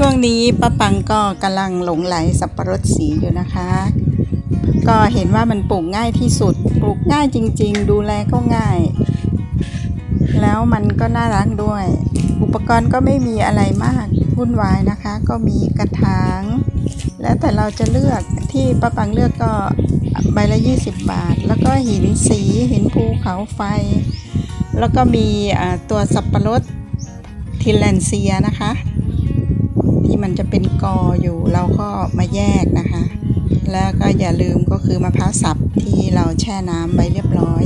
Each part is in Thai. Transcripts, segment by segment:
ช่วงนี้ป้าปังก็กำลังหลงไหลสับปะรดสีอยู่นะคะ ก็เห็นว่ามันปลูกง่ายที่สุด ปลูกง่ายจริง ๆ ดูแลก็ง่าย แล้วมันก็น่ารักด้วย อุปกรณ์ก็ไม่มีอะไรมากวุ่นวายนะคะ ก็มีกระถาง แล้วแต่เราจะเลือกที่ป้าปังเลือกก็ใบละ 20 บาท แล้วก็หินสีหินภูเขาไฟ แล้วก็มีตัวสับปะรดทิลแลนเซียนะคะ เป็นกออยู่เราก็มาแยกนะคะ แล้วก็อย่าลืมก็คือมะพร้าวสับที่เราแช่น้ำไว้เรียบร้อย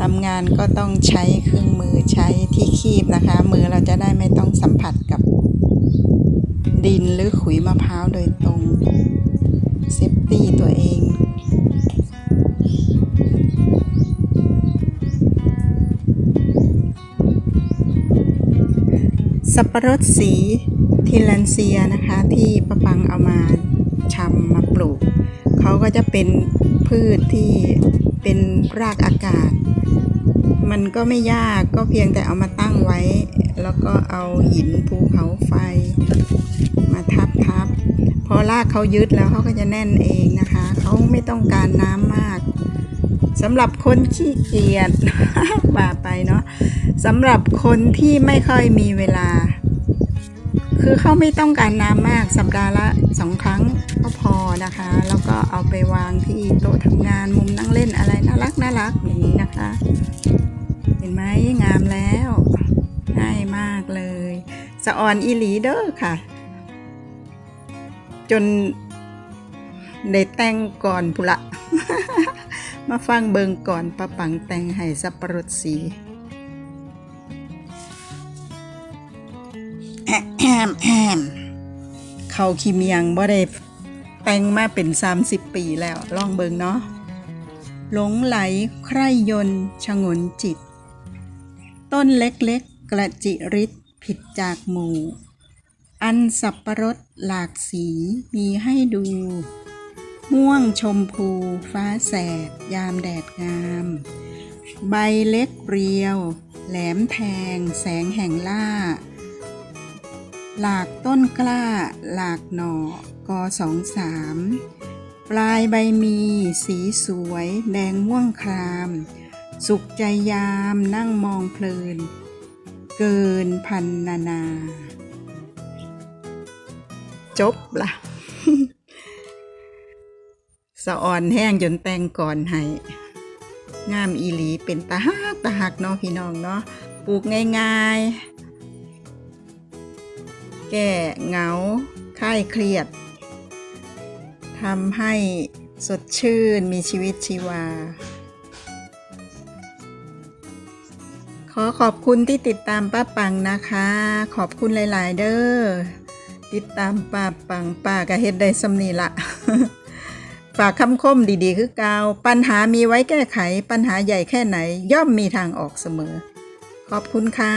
ทำงานก็ต้องใช้เครื่องมือใช้ที่คีบนะคะ มือเราจะได้ไม่ต้องสัมผัสกับ ดินหรือขุยมะพร้าวโดยตรงเซฟตี้ตัวเอง สับปะรดสีทิลันเซียนะคะที่ประปังเอามาชำมาปลูก เขาก็จะเป็นพืชที่เป็นรากอากาศ มันก็ไม่ยากก็เพียงแต่เอามาตั้งไว้ แล้วก็เอาหินภูเขาไฟ มาทับทับพอรากเขายึดแล้วเขาก็จะแน่นเองนะคะ เขาไม่ต้องการน้ำมากสำหรับคนขี้เกียจว่าไปเนาะ สำหรับคนที่ไม่ค่อยมีเวลา คือเขาไม่ต้องการน้ำมากสัปดาห์ละสองครั้งก็พอนะคะ แล้วก็เอาไปวางที่โต๊ะทำงานมุมนั่งเล่นอะไรน่ารักน่ารักอย่างนี้นะคะ เห็นไหมงามแล้วง่ายมากเลยสะออนอีหลีเด้อค่ะ จนได้แต่งก่อนพุละ มาฟังเบิงก่อนประปังแต่งให้สับปะรดสี เขาคิมยังบ่ได้แต่งมาเป็น30ปีแล้วลองเบิงเนาะหลงไหลใคร่ยนชงนจิต ต้นเล็กๆ กระจิริดผิดจากหมู่ อันสับประรดหลากสีมีให้ดู ม่วงชมพูฟ้าแสด ยามแดดงาม ใบเล็กเรียว แหลมแทงแสงแห่งล่า หลากต้นกล้า หลากหน่อกอสองสามปลายใบมี สีสวย แดงม่วงคราม สุขใจยามนั่งมองเพลิน เกินพันนานา จบละสะอ่อนแห้งจนแตงก่อนให้งามอีหลีเป็นตาฮักตาฮักเนาะพี่น้องเนาะปลูกง่าย ๆ ก้เหงาคลายเครียดทำให้สดชื่นมีชีวิตชีวา ขอขอบคุณที่ติดตามป้าปังนะคะ ขอบคุณหลาย ๆ เด้อติดตามป้าปังป้าก็เฮ็ดได้สำนีละฝากคำคมดีๆ คือเกาวปัญหามีไว้แก้ไข ปัญหาใหญ่แค่ไหน ย่อมมีทางออกเสมอ ขอบคุณค่ะ